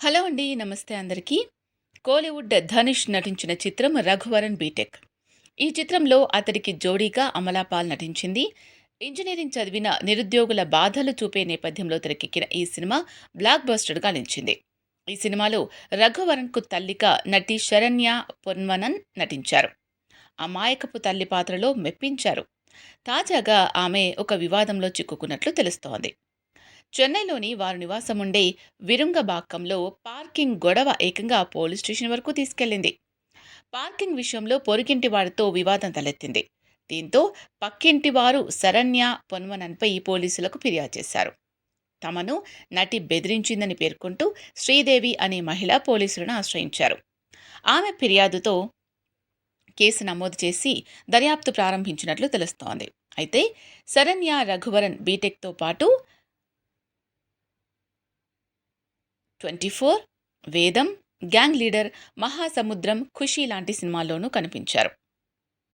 Hello అండి నమస్తే అందరికీ. కోలీవుడ్ ధనుష్ నటించిన చిత్రం రఘువరన్ బీటెక్. ఈ చిత్రంలో అతడికి జోడీగా అమలాపాల్ నటించింది. ఇంజనీరింగ్ చదివిన నిరుద్యోగుల బాధలు చూపే నేపథ్యంలో తెరకెక్కిన ఈ సినిమా బ్లాక్ బస్టర్గా నిలిచింది. ఈ సినిమాలో రఘువరన్కు తల్లిగా నటి శరణ్య పొన్వనన్ నటించారు. అమాయకపు తల్లి పాత్రలో మెప్పించారు. తాజాగా ఆమె ఒక వివాదంలో చిక్కుకున్నట్లు తెలుస్తోంది. చెన్నైలోని వారు నివాసం ఉండే విరుంగబాక్కంలో పార్కింగ్ గొడవ ఏకంగా పోలీస్ స్టేషన్ వరకు తీసుకెళ్ళింది పార్కింగ్ విషయంలో పొరుగింటి వారితో వివాదం తలెత్తింది. దీంతో పక్కింటి వారు శరణ్య పొన్వనన్పై పోలీసులకు ఫిర్యాదు చేశారు. తమను నటి బెదిరించిందని పేర్కొంటూ శ్రీదేవి అనే మహిళ పోలీసులను ఆశ్రయించారు. ఆమె ఫిర్యాదుతో కేసు నమోదు చేసి దర్యాప్తు ప్రారంభించినట్లు తెలుస్తోంది. అయితే శరణ్య రఘువరన్ బీటెక్తో పాటు twenty four Vedam Gang Leader Mahasamudram Kushi లాంటి సినిమాల్లోనూ కనిపించారు.